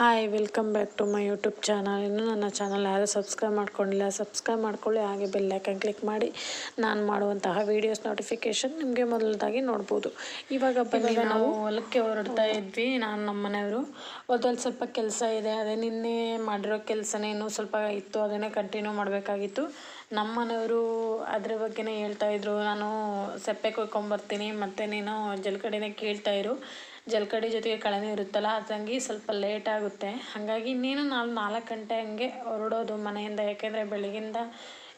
Hi welcome back to my YouTube channel ಇನ್ನು ನನ್ನ channel ಯಾರೂ ಸಬ್ಸ್ಕ್ರೈಬ್ ಮಾಡ್ಕೊಂಡಿಲ್ಲ ಸಬ್ಸ್ಕ್ರೈಬ್ ಮಾಡ್ಕೊಳ್ಳಿ ಹಾಗೆ ಬೆಲ್ಲೈಕನ್ ಕ್ಲಿಕ್ ಮಾಡಿ. ನಾನು ಮಾಡುವಂತಹ ವೀಡಿಯೋಸ್ ನೋಟಿಫಿಕೇಷನ್ ನಿಮಗೆ ಮೊದಲದಾಗಿ ನೋಡ್ಬೋದು. ಇವಾಗ ಬನ್ನಿ ನಾವು. ಹೊಲಕ್ಕೆ ಹೊರಡ್ತಾ ಇದ್ವಿ. ನಾನು ನಮ್ಮ ಮನೆಯವರು. ಹೊಲದಲ್ಲಿ ಸ್ವಲ್ಪ ಕೆಲಸ ಇದೆ. ಅದೇ ನಿನ್ನೆ ಮಾಡಿರೋ ಕೆಲಸನೇ ಇನ್ನೂ ಸ್ವಲ್ಪ ಇತ್ತು. ಅದನ್ನೇ ಕಂಟಿನ್ಯೂ ಮಾಡಬೇಕಾಗಿತ್ತು. ನಮ್ಮ ಮನೆಯವರು ಅದ್ರ ಬಗ್ಗೆನೇ ಹೇಳ್ತಾ ಇದ್ರು. ನಾನು ಸೆಪ್ಪೆ ಕೊಯ್ಕೊಂಬರ್ತೀನಿ ಮತ್ತು ನೀನು ಜಲ್ಕಡೆನೇ ಕೇಳ್ತಾ ಇರು. ಜಲ್ಕಡಿ ಜೊತೆಗೆ ಕಳೆನೂ ಇರುತ್ತಲ್ಲ, ಅದಂಗೆ ಸ್ವಲ್ಪ ಲೇಟ್ ಆಗುತ್ತೆ. ಹಾಗಾಗಿ ಇನ್ನೇನು ನಾವು ನಾಲ್ಕು ಗಂಟೆ ಹಂಗೆ ಹೊರಡೋದು ಮನೆಯಿಂದ, ಯಾಕೆಂದರೆ ಬೆಳಗಿಂದ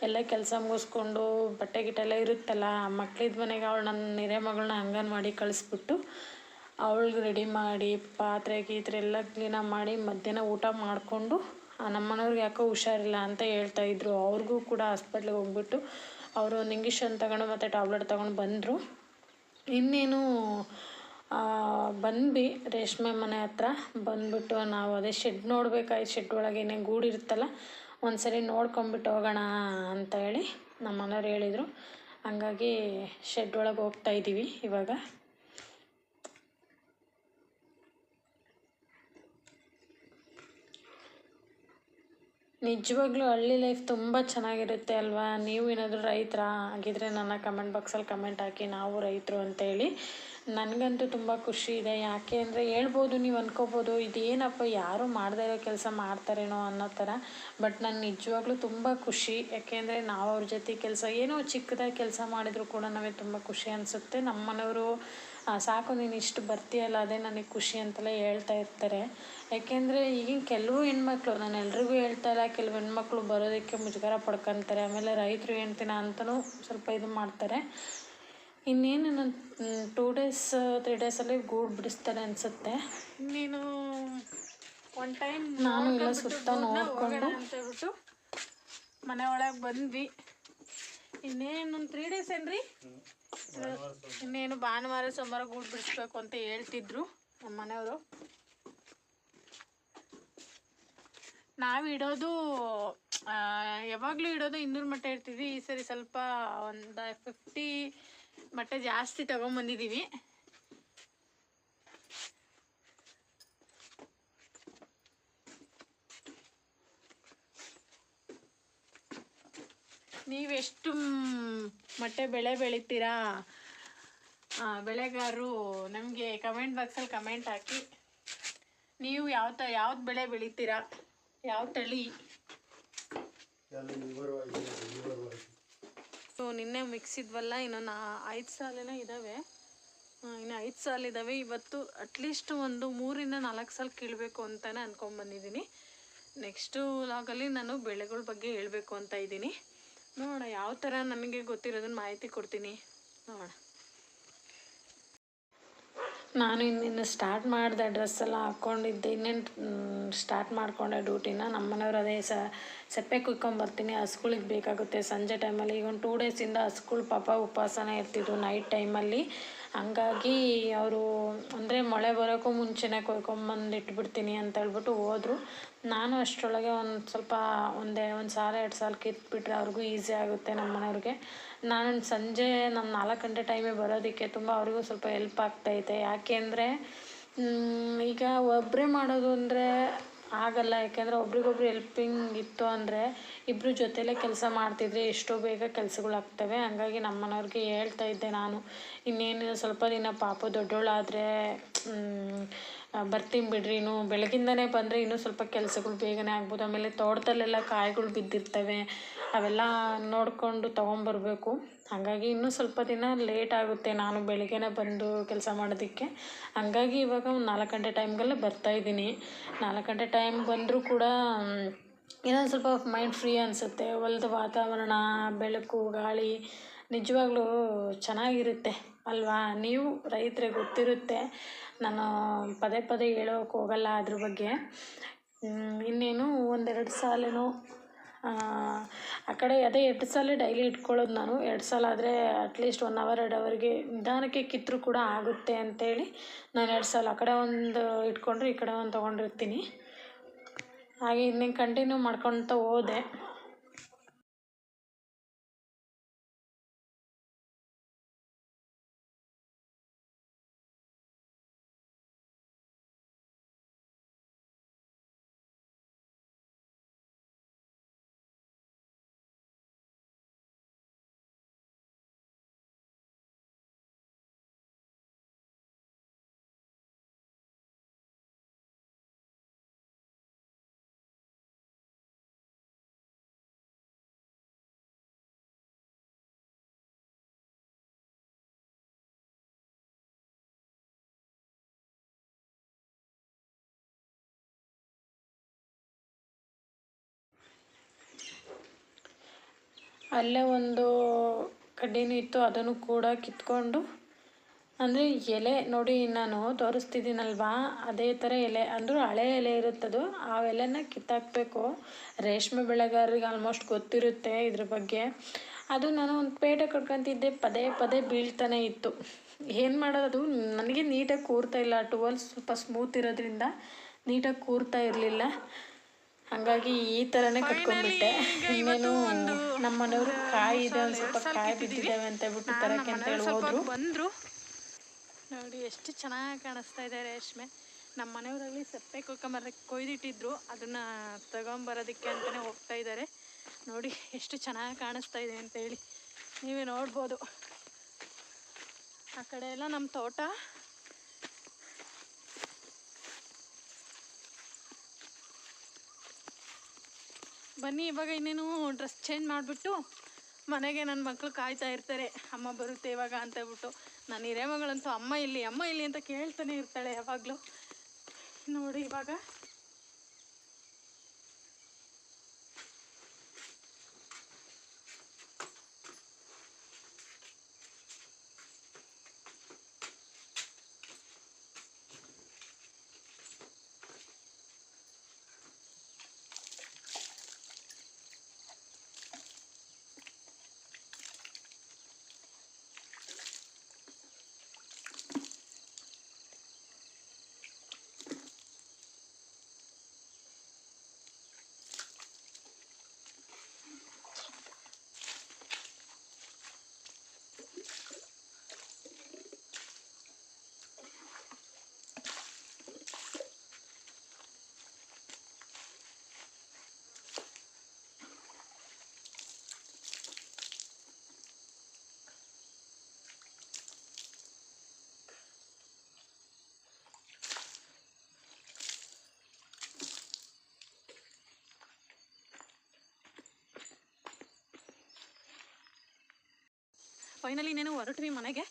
ಎಲ್ಲ ಕೆಲಸ ಮುಗಿಸ್ಕೊಂಡು ಬಟ್ಟೆ ಗಿಟ್ಟೆ ಎಲ್ಲ ಇರುತ್ತಲ್ಲ, ಮಕ್ಳಿದ ಮನೆಗೆ ಅವಳು ನನ್ನ ನೆರೆ ಮಗಳನ್ನ ಅಂಗನವಾಡಿ ಕಳಿಸ್ಬಿಟ್ಟು ಅವಳಿಗೆ ರೆಡಿ ಮಾಡಿ ಪಾತ್ರೆ ಗೀತ್ರೆ ಎಲ್ಲ ಕ್ಲೀನಾಗಿ ಮಾಡಿ ಮಧ್ಯಾಹ್ನ ಊಟ ಮಾಡಿಕೊಂಡು ನಮ್ಮ ಮನೆಯವ್ರಿಗೆ ಯಾಕೋ ಹುಷಾರಿಲ್ಲ ಅಂತ ಹೇಳ್ತಾ ಇದ್ರು. ಅವ್ರಿಗೂ ಕೂಡ ಹಾಸ್ಪಿಟ್ಲಿಗೆ ಹೋಗ್ಬಿಟ್ಟು ಅವರು ಒಂದು ಇಂಗಿಷನ್ ತಗೊಂಡು ಮತ್ತು ಟ್ಯಾಬ್ಲೆಟ್ ತಗೊಂಡು ಬಂದರು. ಇನ್ನೇನು ಬಂದ್ವಿ ರೇಷ್ಮೆ ಮನೆ ಹತ್ರ. ಬಂದ್ಬಿಟ್ಟು ನಾವು ಅದೇ ಶೆಡ್ ನೋಡ್ಬೇಕಾಯ್ತು. ಶೆಡ್ ಒಳಗೆ ಏನೇ ಗೂಡಿರುತ್ತಲ್ಲ ಒಂದ್ಸರಿ ನೋಡ್ಕೊಂಬಿಟ್ಟು ಹೋಗೋಣ ಅಂತ ಹೇಳಿ ನಮ್ಮ ಮನೆಯವ್ರು ಹೇಳಿದರು. ಹಂಗಾಗಿ ಶೆಡ್ ಒಳಗೆ ಹೋಗ್ತಾ ಇದ್ದೀವಿ ಇವಾಗ. ನಿಜವಾಗ್ಲೂ ಹಳ್ಳಿ ಲೈಫ್ ತುಂಬ ಚೆನ್ನಾಗಿರುತ್ತೆ ಅಲ್ವಾ? ನೀವು ಏನಾದರೂ ರೈತರಾ? ಹಾಗಿದ್ರೆ ನನ್ನ ಕಮೆಂಟ್ ಬಾಕ್ಸಲ್ಲಿ ಕಮೆಂಟ್ ಹಾಕಿ ನಾವು ರೈತರು ಅಂತೇಳಿ. ನನಗಂತೂ ತುಂಬ ಖುಷಿ ಇದೆ. ಯಾಕೆ ಅಂದರೆ ಹೇಳ್ಬೋದು, ನೀವು ಅಂದ್ಕೋಬೋದು ಇದೇನಪ್ಪ ಯಾರು ಮಾಡದೇ ಇರೋ ಕೆಲಸ ಮಾಡ್ತಾರೇನೋ ಅನ್ನೋ ಥರ. ಬಟ್ ನಾನು ನಿಜವಾಗ್ಲೂ ತುಂಬ ಖುಷಿ. ಯಾಕೆಂದರೆ ನಾವು ಅವ್ರ ಜೊತೆ ಕೆಲಸ, ಏನೋ ಚಿಕ್ಕದಾಗಿ ಕೆಲಸ ಮಾಡಿದರೂ ಕೂಡ ನಮಗೆ ತುಂಬ ಖುಷಿ ಅನಿಸುತ್ತೆ. ನಮ್ಮ ಮನೆಯವರು ಸಾಕು ನೀನು ಇಷ್ಟು ಬರ್ತೀಯಲ್ಲ ಅದೇ ನನಗೆ ಖುಷಿ ಅಂತೆಲ್ಲ ಹೇಳ್ತಾ ಇರ್ತಾರೆ. ಯಾಕೆಂದರೆ ಈಗಿನ ಕೆಲವು ಹೆಣ್ಮಕ್ಳು ನಾನು ಎಲ್ರಿಗೂ ಹೇಳ್ತಾ ಇಲ್ಲ ಕೆಲವು ಹೆಣ್ಮಕ್ಳು ಬರೋದಕ್ಕೆ ಮುಜುಗರ ಪಡ್ಕೊತಾರೆ ಆಮೇಲೆ ರೈತರು ಹೇಳ್ತೀನಿ ಅಂತಲೂ ಸ್ವಲ್ಪ ಇದು ಮಾಡ್ತಾರೆ. ಇನ್ನೇನು ನಾನು ಟೂ ಡೇಸ್ ತ್ರೀ ಡೇಸಲ್ಲಿ ಗೂಡು ಬಿಡಿಸ್ತಾರೆ ಅನಿಸುತ್ತೆ. ನೀನು ಒನ್ ಟೈಮ್ ನಾನು ಎಲ್ಲ ಸುತ್ತ ನೋಡ್ಕೊಂಡು. ಅಂತ ಹೇಳ್ಬಿಟ್ಟು ಮನೆ ಒಳಗೆ ಬಂದ್ವಿ. ಇನ್ನೇನು ತ್ರೀ ಡೇಸ್ ಏನ್ರಿ? ಇನ್ನೇನು ಭಾನುವಾರ, ಸೋಮವಾರ ಗೂಡು ಬಿಡಿಸ್ಬೇಕು ಅಂತ ಹೇಳ್ತಿದ್ರು ನಮ್ಮ ಮನೆಯವರು. ನಾವು ಇಡೋದು ಯಾವಾಗಲೂ ಇಡೋದು ಇನ್ನೂರು ಮಟ್ಟ ಇಡ್ತಿದ್ವಿ ಈ ಸರಿ ಸ್ವಲ್ಪ ಒಂದು ಫಿಫ್ಟಿ ಮಟ್ಟೆ ಜಾಸ್ತಿ ತಗೊಂಬಂದಿದ್ದೀವಿ ನೀವೆಷ್ಟು ಮಟ್ಟೆ ಬೆಳೆ ಬೆಳಿತೀರಾ? ಬೆಳೆಗಾರರು ನಮಗೆ ಕಮೆಂಟ್ ಬಾಕ್ಸಲ್ಲಿ ಕಮೆಂಟ್ ಹಾಕಿ. ನೀವು ಯಾವ ತ ಯಾವ್ದು ಬೆಳೆ ಬೆಳಿತೀರಾ? ಯಾವ ತಳಿ? ಸೊ ನಿನ್ನೆ ಮಿಕ್ಸ್ ಇದ್ವಲ್ಲ ಇನ್ನೊಂದು ನಾ ಐದು ಸಾಲೇನೋ ಇದ್ದಾವೆ ಇನ್ನು ಐದು ಸಾಲ ಇದ್ದಾವೆ ಇವತ್ತು ಅಟ್ಲೀಸ್ಟ್ ಒಂದು ಮೂರಿಂದ ನಾಲ್ಕು ಸಾಲ ಕೀಳಬೇಕು ಅಂತಲೇ ಅಂದ್ಕೊಂಡ್ಬಂದಿದ್ದೀನಿ ನೆಕ್ಸ್ಟು ಲಾಗಲ್ಲಿ ನಾನು ಬೆಳೆಗಳ ಬಗ್ಗೆ ಹೇಳಬೇಕು ಅಂತ ಇದ್ದೀನಿ. ನೋಡೋಣ, ಯಾವ ಥರ ನನಗೆ ಗೊತ್ತಿರೋದನ್ನ ಮಾಹಿತಿ ಕೊಡ್ತೀನಿ. ನೋಡ ನಾನು ಇನ್ನೇನು ಸ್ಟಾರ್ಟ್ ಮಾಡಿದೆ ಡ್ರೆಸ್ ಎಲ್ಲ ಹಾಕ್ಕೊಂಡಿದ್ದೆ ಇನ್ನೇನು ಸ್ಟಾರ್ಟ್ ಮಾಡಿಕೊಂಡೆ ಡ್ಯೂಟಿನ ನಮ್ಮ ಮನೆಯವ್ರು ಅದೇ ಸ, ಸೆಪ್ಪೆ ಕುಯ್ಕೊಂಬರ್ತೀನಿ ಹಸ್ಗಳಿಗೆ ಬೇಕಾಗುತ್ತೆ. ಸಂಜೆ ಟೈಮಲ್ಲಿ ಈಗ ಒಂದು ಟೂ ಡೇಸಿಂದ ಹಸ್ಗಳು ಪಾಪ ಉಪವಾಸನೇ ಇರ್ತಿದ್ರು. ನೈಟ್ ಟೈಮಲ್ಲಿ ಹಂಗಾಗಿ ಅವರು ಅಂದರೆ ಮಳೆ ಬರೋಕ್ಕೂ ಮುಂಚೆನೇ ಕೊಯ್ಕೊಂಬಂದು ಇಟ್ಬಿಡ್ತೀನಿ ಅಂತ ಹೇಳ್ಬಿಟ್ಟು ಹೋದರು. ನಾನು ಅಷ್ಟರೊಳಗೆ ಒಂದು ಸ್ವಲ್ಪ ಒಂದೇ ಒಂದು ಸಾಲ, ಎರಡು ಸಾಲ ಕಿತ್ಬಿಟ್ರೆ ಅವ್ರಿಗೂ ಈಸಿ ಆಗುತ್ತೆ ನಮ್ಮ ಮನೆಯವ್ರಿಗೆ. ನಾನು ಸಂಜೆ ನಮ್ಮ ನಾಲ್ಕು ಗಂಟೆ ಟೈಮಿಗೆ ಬರೋದಕ್ಕೆ ತುಂಬ ಅವ್ರಿಗೂ ಸ್ವಲ್ಪ ಹೆಲ್ಪ್ ಆಗ್ತೈತೆ. ಯಾಕೆ ಅಂದರೆ ಈಗ ಒಬ್ಬರೇ ಮಾಡೋದು ಅಂದರೆ ಆಗಲ್ಲ, ಯಾಕೆಂದರೆ ಒಬ್ರಿಗೊಬ್ರು ಹೆಲ್ಪಿಂಗ್ ಇತ್ತು ಅಂದರೆ ಇಬ್ಬರು ಜೊತೆಲೇ ಕೆಲಸ ಮಾಡ್ತಿದ್ರೆ ಎಷ್ಟೋ ಬೇಗ ಕೆಲಸಗಳಾಗ್ತವೆ. ಹಂಗಾಗಿ ನಮ್ಮ ಮನೆಯವ್ರಿಗೆ ಹೇಳ್ತಾ ಇದ್ದೆ ನಾನು ಇನ್ನೇನು ಸ್ವಲ್ಪ ದಿನ ಪಾಪ ದೊಡ್ಡೋಳಾದರೆ ಬರ್ತೀನಿ ಬಿಡ್ರಿ, ಇನ್ನು ಬೆಳಗಿಂದನೇ ಬಂದರೆ ಇನ್ನೂ ಸ್ವಲ್ಪ ಕೆಲಸಗಳು ಬೇಗನೆ ಆಗ್ಬೋದು. ಆಮೇಲೆ ತೋಟದಲ್ಲೆಲ್ಲ ಕಾಯಿಗಳು ಬಿದ್ದಿರ್ತವೆ. ಅವೆಲ್ಲ ನೋಡಿಕೊಂಡು ತೊಗೊಂಬರ್ಬೇಕು. ಹಾಗಾಗಿ ಇನ್ನೂ ಸ್ವಲ್ಪ ದಿನ ಲೇಟ್ ಆಗುತ್ತೆ ನಾನು ಬೆಳಿಗ್ಗೆನೇ ಬಂದು ಕೆಲಸ ಮಾಡೋದಕ್ಕೆ. ಹಾಗಾಗಿ ಇವಾಗ ಒಂದು ನಾಲ್ಕು ಗಂಟೆ ಟೈಮ್ಗೆಲ್ಲ ಬರ್ತಾಯಿದ್ದೀನಿ ನಾಲ್ಕು ಗಂಟೆ ಟೈಮ್ ಬಂದರೂ ಕೂಡ ಇನ್ನೊಂದು ಸ್ವಲ್ಪ ಮೈಂಡ್ ಫ್ರೀ ಅನಿಸುತ್ತೆ. ಹೊಲದ ವಾತಾವರಣ, ಬೆಳಕು, ಗಾಳಿ ನಿಜವಾಗ್ಲೂ ಚೆನ್ನಾಗಿರುತ್ತೆ ಅಲ್ವಾ? ನೀವು ರೈತರಿಗೆ ಗೊತ್ತಿರುತ್ತೆ, ನಾನು ಪದೇ ಪದೇ ಹೇಳೋಕೆ ಹೋಗಲ್ಲ ಅದ್ರ ಬಗ್ಗೆ. ಇನ್ನೇನು ಒಂದೆರಡು ಸಾಲೇನೋ ಆ ಕಡೆ ಅದೇ ಎರಡು ಸಲ ಡೈಲಿ ಇಟ್ಕೊಳ್ಳೋದು ನಾನು. ಎರಡು ಸಲ ಆದರೆ ಅಟ್ಲೀಸ್ಟ್ ಒನ್ ಅವರ್ ಎರಡು ಅವರ್ಗೆ ನಿಧಾನಕ್ಕೆ ಕಿತ್ತರೂ ಕೂಡ ಆಗುತ್ತೆ ಅಂತೇಳಿ ನಾನು ಎರಡು ಸಲ ಆ ಕಡೆ ಒಂದು ಇಟ್ಕೊಂಡ್ರೆ ಈ ಕಡೆ ಒಂದು ತೊಗೊಂಡಿರ್ತೀನಿ. ಹಾಗೆ ಇನ್ನೇನು ಕಂಟಿನ್ಯೂ ಮಾಡ್ಕೊತ ಹೋದೆ. ಅಲ್ಲೇ ಒಂದು ಕಡ್ಡಿನೂ ಇತ್ತು, ಅದನ್ನು ಕೂಡ ಕಿತ್ಕೊಂಡು, ಅಂದರೆ ಎಲೆ ನೋಡಿ ನಾನು ತೋರಿಸ್ತಿದ್ದೀನಲ್ವಾ, ಅದೇ ಥರ ಎಲೆ, ಅಂದರೂ ಹಳೆ ಎಲೆ ಇರುತ್ತದು, ಆ ಎಲೆನ ಕಿತ್ತಾಕಬೇಕು. ರೇಷ್ಮೆ ಬೆಳೆಗಾರರಿಗೆ ಆಲ್ಮೋಸ್ಟ್ ಗೊತ್ತಿರುತ್ತೆ ಇದ್ರ ಬಗ್ಗೆ. ಅದು ನಾನು ಒಂದು ಪೇಟೆ ಕಟ್ಕೊತಿದ್ದೆ, ಪದೇ ಪದೇ ಬೀಳ್ತಾನೆ ಇತ್ತು. ಏನು ಮಾಡೋದು ನನಗೆ ನೀಟಾಗಿ ಕೂರ್ತಾ ಇಲ್ಲ ಟುವಲ್ ಸ್ವಲ್ಪ ಸ್ಮೂತ್ ಇರೋದ್ರಿಂದ ನೀಟಾಗಿ ಕೂರ್ತಾ ಇರಲಿಲ್ಲ. ಹಾಗಾಗಿ ಈ ಥರನೇ ಕಟ್ಕೊಂಡ್ಬಿಟ್ಟೆ ಇನ್ನೇನು ನಮ್ಮ ಮನೆಯವರು ಕಾಯಿ ಇದೆ ಒಂದು ಸ್ವಲ್ಪ ಕಾಯಿ ಬಿದ್ದಿದ್ದಾವೆ ಅಂತ ಹೇಳ್ಬಿಟ್ಟು ತರಕ್ಕೆ ಅಂತ ಹೇಳಿ ಹೋದ್ರು ಬಂದರು. ನೋಡಿ ಎಷ್ಟು ಚೆನ್ನಾಗಿ ಕಾಣಿಸ್ತಾ ಇದೆ ರೇಷ್ಮೆ. ನಮ್ಮ ಮನೆಯವರಲ್ಲಿ ಸಪ್ಪೆ ಕೊಕ್ಕಂಬರ ಕೊಯ್ದಿಟ್ಟಿದ್ರು. ಅದನ್ನ ತಗೊಂಬರೋದಕ್ಕೆ ಅಂತಲೇ ಹೋಗ್ತಾ ಇದ್ದಾರೆ ನೋಡಿ ಎಷ್ಟು ಚೆನ್ನಾಗಿ ಕಾಣಿಸ್ತಾ ಇದೆ ಅಂತ ಹೇಳಿ. ನೀವೇ ನೋಡ್ಬೋದು. ಆ ಕಡೆ ಎಲ್ಲ ನಮ್ಮ ತೋಟ. ಬನ್ನಿ, ಇವಾಗ ಇನ್ನೇನು ಡ್ರೆಸ್ ಚೇಂಜ್ ಮಾಡಿಬಿಟ್ಟು ಮನೆಗೆ ನನ್ನ ಮಕ್ಕಳು ಕಾಯ್ತಾ ಇರ್ತಾರೆ. ಅಮ್ಮ ಬರುತ್ತೆ ಇವಾಗ ಅಂತ ಹೇಳ್ಬಿಟ್ಟು. ನಾನು ಹಿರೇ ಮಗಳಂತೂ ಅಮ್ಮ ಇಲ್ಲಿ ಅಮ್ಮ ಇಲ್ಲಿ ಅಂತ ಕೇಳ್ತಾನೆ ಇರ್ತಾಳೆ ಯಾವಾಗಲೂ. ನೋಡಿ ಇವಾಗ. ಫೈನಲಿ ನೀನು ಹೊರಟ್ವಿ ಮನೆಗೆ.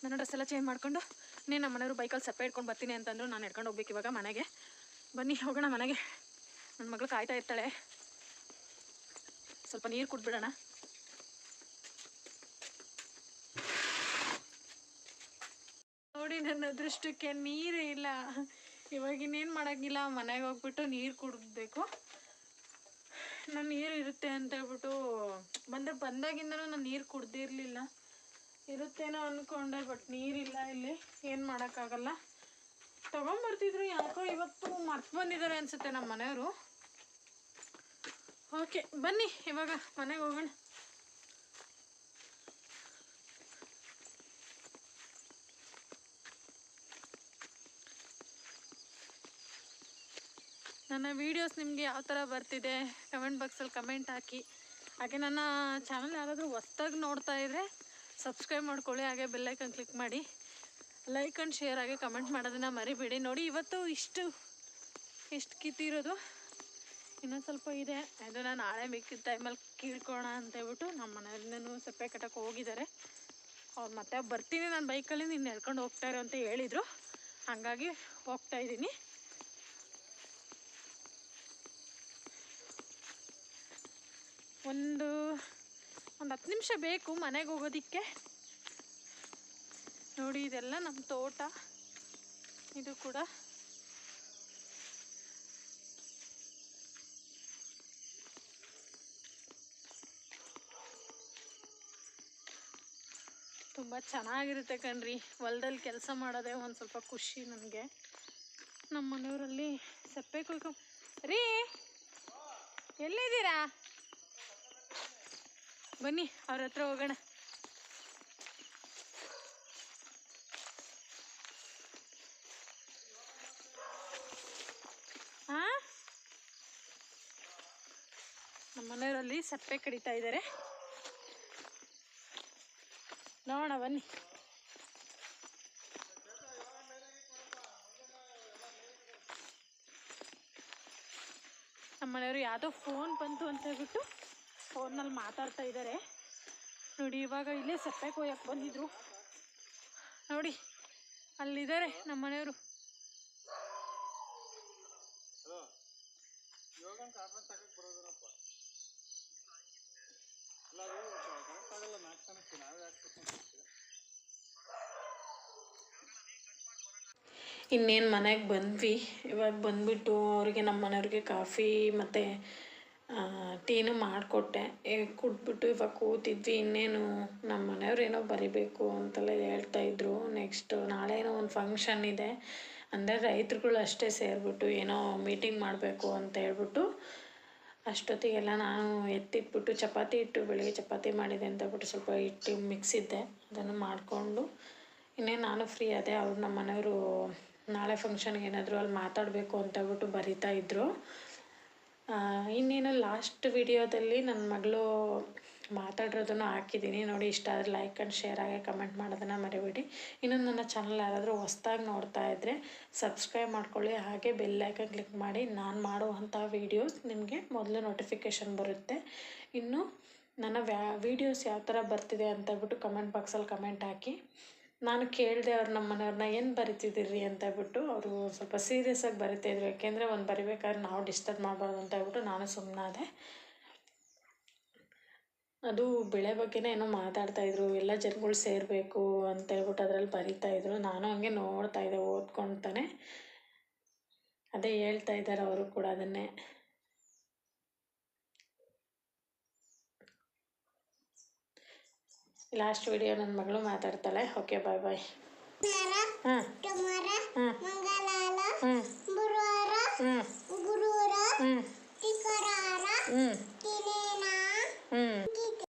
ನನ್ನ ಡ್ರೆಸ್ ಎಲ್ಲ ಚೇಂಜ್ ಮಾಡ್ಕೊಂಡು ನೀನು ನಮ್ಮ ಮನೆಯವರು ಬೈಕಲ್ಲಿ ಸಪ್ಪೆ ಇಟ್ಕೊಂಡು ಬರ್ತೀನಿ ಅಂತಂದ್ರು ನಾನು ಎಡ್ಕೊಂಡು ಹೋಗ್ಬೇಕು ಇವಾಗ ಮನೆಗೆ. ಬನ್ನಿ, ಹೋಗೋಣ ಮನೆಗೆ. ನನ್ನ ಮಗಳು ಕಾಯ್ತಾ ಇರ್ತಾಳೆ. ಸ್ವಲ್ಪ ನೀರು ಕುಡ್ಬಿಡೋಣ ನೋಡಿ, ನನ್ನ ಅದೃಷ್ಟಕ್ಕೆ ನೀರೇ ಇಲ್ಲ. ಇವಾಗ ಇನ್ನೇನು ಮಾಡೋಂಗಿಲ್ಲ ಮನೆಗೆ ಹೋಗ್ಬಿಟ್ಟು ನೀರು ಕುಡಿದ್ಬೇಕು ನಾನು ನೀರು ಇರುತ್ತೆ ಅಂತ ಹೇಳ್ಬಿಟ್ಟು ಬಂದರೆ ಬಂದಾಗಿಂದನೂ ನಾನು ನೀರು ಕುಡ್ದಿರಲಿಲ್ಲ ಇರುತ್ತೇನೋ ಅನ್ಕೊಂಡೆ ಬಟ್ ನೀರಿಲ್ಲ ಇಲ್ಲಿ. ಏನು ಮಾಡೋಕ್ಕಾಗಲ್ಲ. ತಗೊಂಬರ್ತಿದ್ರು ಯಾಕೋ ಇವತ್ತು ಮರ್ತು ಬಂದಿದ್ದಾರೆ ಅನ್ಸುತ್ತೆ ನಮ್ಮ ಮನೆಯವರು. ಓಕೆ ಬನ್ನಿ, ಇವಾಗ ಮನೆಗೆ ಹೋಗೋಣ. ನನ್ನ ವಿಡಿಯೋಸ್ ನಿಮಗೆ ಯಾವ ಥರ ಬರ್ತಿದೆ ಕಮೆಂಟ್ ಬಾಕ್ಸಲ್ಲಿ ಕಮೆಂಟ್ ಹಾಕಿ. ಹಾಗೆ ನನ್ನ ಚಾನಲ್ ಯಾರಾದರೂ ಹೊಸ್ದಾಗಿ ನೋಡ್ತಾ ಇದ್ದರೆ ಸಬ್ಸ್ಕ್ರೈಬ್ ಮಾಡ್ಕೊಳ್ಳಿ, ಹಾಗೆ ಬೆಲ್ಲೈಕನ್ ಕ್ಲಿಕ್ ಮಾಡಿ. ಲೈಕ್ ಆ್ಯಂಡ್ ಶೇರ್ ಆಗಿ ಕಮೆಂಟ್ ಮಾಡೋದನ್ನು ಮರಿಬೇಡಿ. ನೋಡಿ, ಇವತ್ತು ಇಷ್ಟು ಇಷ್ಟು ಕಿತ್ತಿರೋದು ಇನ್ನೊಂದು ಸ್ವಲ್ಪ ಇದೆ. ಅದನ್ನು ನಾಳೆ ಮಿಕ್ಕಿದ ಟೈಮಲ್ಲಿ ಕೀಳ್ಕೋಣ ಅಂತ ಹೇಳ್ಬಿಟ್ಟು ನಮ್ಮ ಮನೆಯಿಂದನೂ ಸಪ್ಪೆ ಕಟ್ಟಕ್ಕೆ ಹೋಗಿದ್ದಾರೆ. ಅವ್ರು ಮತ್ತೆ ಬರ್ತೀನಿ ನಾನು ಬೈಕಲ್ಲಿ ನೀನು ನಡ್ಕೊಂಡು ಹೋಗ್ತಾರೆ ಅಂತ ಹೇಳಿದರು. ಹಾಗಾಗಿ ಹೋಗ್ತಾ ಇದ್ದೀನಿ. ಒಂದು ಒಂದು ಹತ್ತು ನಿಮಿಷ ಬೇಕು ಮನೆಗೆ ಹೋಗೋದಕ್ಕೆ. ನೋಡಿ ಇದೆಲ್ಲ ನಮ್ಮ ತೋಟ. ಇದು ಕೂಡ. ತುಂಬ ಚೆನ್ನಾಗಿರುತ್ತೆ ಕಣ್ರಿ. ಹೊಲದಲ್ಲಿ ಕೆಲಸ ಮಾಡೋದೇ ಒಂದು ಸ್ವಲ್ಪ ಖುಷಿ ನನಗೆ. ನಮ್ಮ ಮನೆಯವರಲ್ಲಿ ಸಪ್ಪೆ ಕುಯ್ಕೊ ರೀ, ಎಲ್ಲಿದ್ದೀರಾ? ಬನ್ನಿ, ಅವ್ರ ಹತ್ರ ಹೋಗೋಣ. ಹಾ ನಮ್ಮ ಸಪ್ಪೆ ಕಡಿತಾ ಇದ್ದಾರೆ. ನೋಡೋಣ, ಬನ್ನಿ. ನಮ್ಮ ಮನೆಯವರು ಯಾವುದೋ ಫೋನ್ ಬಂತು ಅಂತ ಹೇಳ್ಬಿಟ್ಟು ಫೋನಲ್ಲಿ ಮಾತಾಡ್ತಾ ಇದ್ದಾರೆ. ನೋಡಿ ಇವಾಗ ಇಲ್ಲೇ ಸಪ್ಪೆ ಕೊಯ್ಯಕ್ಕೆ ಬಂದಿದ್ರು. ನೋಡಿ ಅಲ್ಲಿದ್ದಾರೆ ನಮ್ಮ ಮನೆಯವರು. ಇನ್ನೇನು ಮನೆಗೆ ಬಂದ್ವಿ. ಇವಾಗ ಬಂದ್ಬಿಟ್ಟು ಅವ್ರಿಗೆ ನಮ್ಮ ಮನೆಯವ್ರಿಗೆ ಕಾಫಿ ಮತ್ತು ಟೀನು ಮಾಡಿಕೊಟ್ಟೆ. ಕುಡಿದ್ಬಿಟ್ಟು ಇವಾಗ ಕೂತಿದ್ವಿ. ಇನ್ನೇನು ನಮ್ಮ ಮನೆಯವ್ರು ಏನೋ ಬರಿಬೇಕು ಅಂತೆಲ್ಲ ಹೇಳ್ತಾಯಿದ್ರು ನೆಕ್ಸ್ಟ್ ನಾಳೆ ಏನೋ ಒಂದು ಫಂಕ್ಷನ್ ಇದೆ. ಅಂದರೆ ರೈತರುಗಳು ಅಷ್ಟೇ ಸೇರಿಬಿಟ್ಟು ಏನೋ ಮೀಟಿಂಗ್ ಮಾಡಬೇಕು ಅಂತ ಹೇಳ್ಬಿಟ್ಟು ಅಷ್ಟೊತ್ತಿಗೆಲ್ಲ ನಾನು ಎತ್ತಿಟ್ಬಿಟ್ಟು ಚಪಾತಿ ಹಿಟ್ಟು ಬೆಳಿಗ್ಗೆ ಚಪಾತಿ ಮಾಡಿದೆ ಅಂತ ಬಿಟ್ಟು ಸ್ವಲ್ಪ ಹಿಟ್ಟು ಮಿಕ್ಸ್ ಇದ್ದೆ. ಅದನ್ನು ಮಾಡಿಕೊಂಡು ಇನ್ನೇನು ನಾನು ಫ್ರೀ ಅದೇ ಅವ್ರು ನಮ್ಮ ಮನೆಯವರು ನಾಳೆ ಫಂಕ್ಷನ್ಗೆ ಏನಾದರೂ ಅಲ್ಲಿ ಮಾತಾಡಬೇಕು ಅಂತ ಹೇಳ್ಬಿಟ್ಟು ಬರಿತಾ ಇದ್ದರು ಇನ್ನೇನು ಲಾಸ್ಟ್ ವಿಡಿಯೋದಲ್ಲಿ ನನ್ನ ಮಗಳು ಮಾತಾಡಿರೋದನ್ನು ಹಾಕಿದ್ದೀನಿ. ನೋಡಿ, ಇಷ್ಟ ಆದರೆ ಲೈಕ್ ಆ್ಯಂಡ್ ಶೇರ್ ಆಗಿ ಕಮೆಂಟ್ ಮಾಡೋದನ್ನು ಮರಿಬೇಡಿ. ಇನ್ನೊಂದು ನನ್ನ ಚಾನಲ್ ಯಾರಾದರೂ ಹೊಸ್ದಾಗಿ ನೋಡ್ತಾ ಇದ್ದರೆ ಸಬ್ಸ್ಕ್ರೈಬ್ ಮಾಡ್ಕೊಳ್ಳಿ. ಹಾಗೆ ಬೆಲ್ ಐಕನ್ ಕ್ಲಿಕ್ ಮಾಡಿ ನಾನು ಮಾಡುವಂಥ ವೀಡಿಯೋಸ್ ನಿಮಗೆ ಮೊದಲು ನೋಟಿಫಿಕೇಷನ್ ಬರುತ್ತೆ. ಇನ್ನು ನನ್ನ ವ್ಯಾ ವೀಡಿಯೋಸ್ ಯಾವ ಥರ ಬರ್ತಿದೆ ಅಂತ ಹೇಳ್ಬಿಟ್ಟು ಕಮೆಂಟ್ ಬಾಕ್ಸಲ್ಲಿ ಕಮೆಂಟ್ ಹಾಕಿ. ನಾನು ಕೇಳಿದೆ ಅವ್ರು ನಮ್ಮ ಮನೆಯವ್ರನ್ನ, ಏನು ಬರಿತಿದ್ದೀರಿ? ಅಂತ ಹೇಳ್ಬಿಟ್ಟು ಅವರು ಸ್ವಲ್ಪ ಸೀರಿಯಸ್ಸಾಗಿ ಬರಿತಾಯಿದ್ರು ಯಾಕೆಂದರೆ ಒಂದು ಬರಿಬೇಕಾದ್ರೆ ನಾವು ಡಿಸ್ಟರ್ಬ್ ಮಾಡಬಾರ್ದು ಅಂತ ಹೇಳ್ಬಿಟ್ಟು ನಾನು ಸುಮ್ಮನಾದೆ ಅದು ಬೆಳೆ ಬಗ್ಗೆನೇ ಏನೋ ಮಾತಾಡ್ತಾಯಿದ್ರು ಎಲ್ಲ ಜನಗಳು ಸೇರಬೇಕು ಅಂತ ಹೇಳ್ಬಿಟ್ಟು ಅದರಲ್ಲಿ ಬರಿತಾಯಿದ್ರು ನಾನು ಹಂಗೆ ನೋಡ್ತಾ ಇದ್ದೆ ಓದ್ಕೊಳ್ತಾನೆ ಅದೇ ಹೇಳ್ತಾ ಇದ್ದಾರೆ ಅವರು ಕೂಡ ಅದನ್ನೇ. ಲಾಸ್ಟ್ ವಿಡಿಯೋ ನನ್ನ ಮಗಳು ಮಾತಾಡ್ತಾಳೆ. ಓಕೆ ಬಾಯ್ ಬಾಯ್ ಹಾಂ ಹಾಂ ಹ್ಞೂ ಹ್ಞೂ ಹ್ಞೂ